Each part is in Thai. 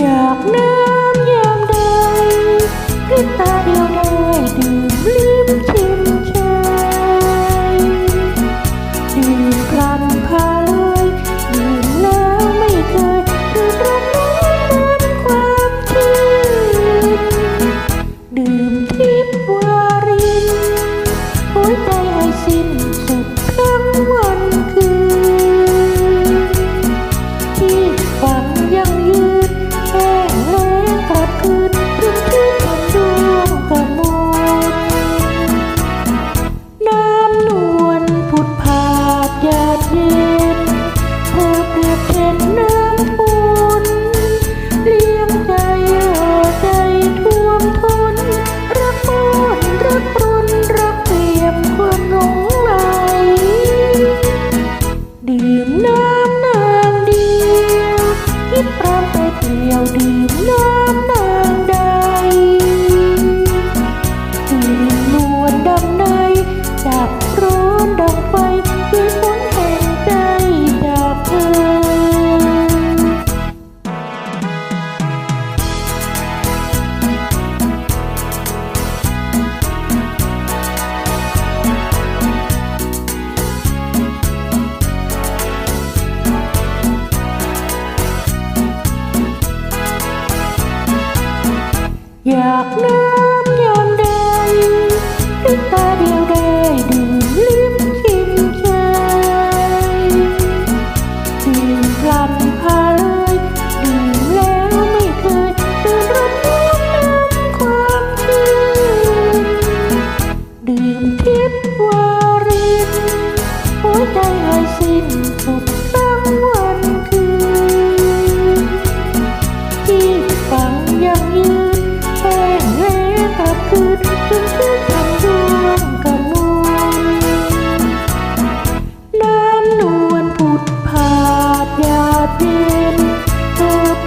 อยากน้ำยามใดพริบตาเดียวได้ดื่มลิ้มชิมใจดื่มพลันพาเลยดื่มแล้วไม่เคยดื่มรักน้ำนั้นความชื่นดื่มทิพย์วารินหัวใจให้สิ้น ดเย็นเธอเปรียบเช่นน้ำฝนเลี้ยงใจห่อใจท่วมทนรักอ้อนรักปรนรักเปี่ยมความหลงไหลดื่มน้ำนางเดียวคิดพรำไปเดียวดื่มน้ำ อย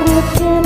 with.